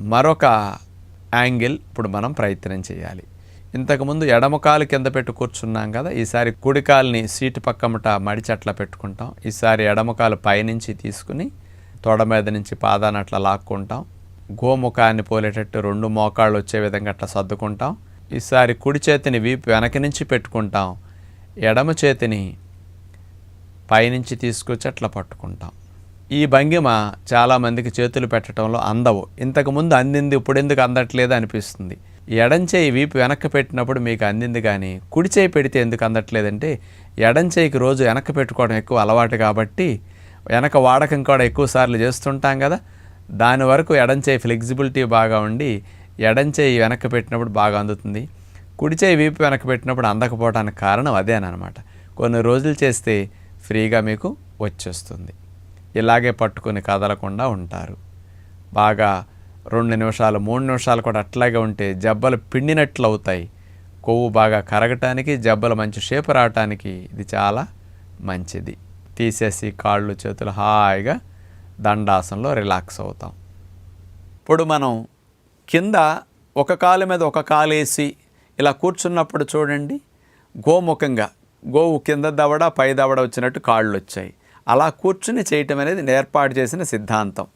మరొక యాంగిల్ ఇప్పుడు మనం ప్రయత్నం చేయాలి. ఇంతకుముందు ఎడమ కాలు కింద పెట్టి కూర్చున్నాం కదా ఈసారి కుడికాలని సీటు పక్కమట మడిచట్ల పెట్టుకుంటాం. ఈసారి ఎడమకాలు పైనుంచి తీసుకుని తొడ మీద నుంచి పాదాన్ని అట్లా లాక్కుంటాం. గోముఖాన్ని పోలేటట్టు రెండు మోకాళ్ళు వచ్చే విధంగా అట్లా సర్దుకుంటాం. ఈసారి కుడి చేతిని వీపు వెనక నుంచి పెట్టుకుంటాం. ఎడమ చేతిని పైనుంచి తీసుకొచ్చి అట్లా పట్టుకుంటాం. ఈ భంగిమ చాలామందికి చేతులు పెట్టడంలో అందవు. ఇంతకుముందు అందింది ఇప్పుడు ఎందుకు అందట్లేదు అనిపిస్తుంది. ఎడంచేయి వీపు వెనక్కి పెట్టినప్పుడు మీకు అందింది కానీ కుడి చేయి పెడితే ఎందుకు అందట్లేదంటే ఎడంచేయికి రోజు వెనక్కి పెట్టుకోవడం ఎక్కువ అలవాటు కాబట్టి వెనక వాడకం కూడా ఎక్కువ సార్లు చేస్తుంటాం కదా. దాని వరకు ఎడంచేయి ఫ్లెక్సిబిలిటీ బాగా ఉండి ఎడంచేయి వెనక్కి పెట్టినప్పుడు బాగా అందుతుంది. కుడిచేయి వీపు వెనక్కి పెట్టినప్పుడు అందకపోవడానికి కారణం అదేనమాట కొన్ని రోజులు చేస్తే ఫ్రీగా మీకు వచ్చేస్తుంది. ఇలాగే పట్టుకొని కదలకుండా ఉంటారు. బాగా రెండు నిమిషాలు మూడు నిమిషాలు కూడా అట్లాగే ఉంటే జబ్బలు పిండినట్లు అవుతాయి కొవ్వు బాగా కరగటానికి జబ్బలు మంచి షేప్ రావటానికి ఇది చాలా మంచిది. తీసేసి కాళ్ళు చేతులు హాయిగా దండాసనలో రిలాక్స్ అవుతాం. ఇప్పుడు మనం కింద ఒక కాలు మీద ఒక కాలు వేసి ఇలా కూర్చున్నప్పుడు చూడండి గోముఖంగా గోవు కింద దవడ పై దవడ వచ్చినట్టు కాళ్ళు వచ్చాయి. అలా కూర్చుని చేయటం అనేది ఏర్పాటు చేసిన సిద్ధాంతం.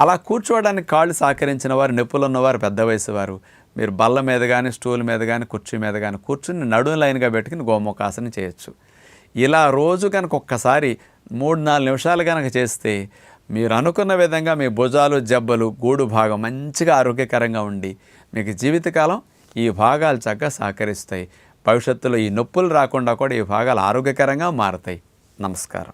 అలా కూర్చోవడానికి కాళ్ళు సహకరించిన వారు నొప్పులు ఉన్నవారు పెద్ద వయసు వారు. మీరు బల్ల మీద కానీ స్టూల్ మీద కానీ కుర్చీ మీద కానీ కూర్చుని నడుము లైన్గా పెట్టుకుని గోముఖాసనం చేయొచ్చు. ఇలా రోజు కనుక ఒక్కసారి మూడు నాలుగు నిమిషాలు కనుక చేస్తే మీరు అనుకున్న విధంగా మీ భుజాలు జబ్బలు గూడు భాగం మంచిగా ఆరోగ్యకరంగా ఉండి మీకు జీవితకాలం ఈ భాగాలు చక్కగా సహకరిస్తాయి. భవిష్యత్తులో ఈ నొప్పులు రాకుండా కూడా ఈ భాగాలు ఆరోగ్యకరంగా మారతాయి. నమస్కారం.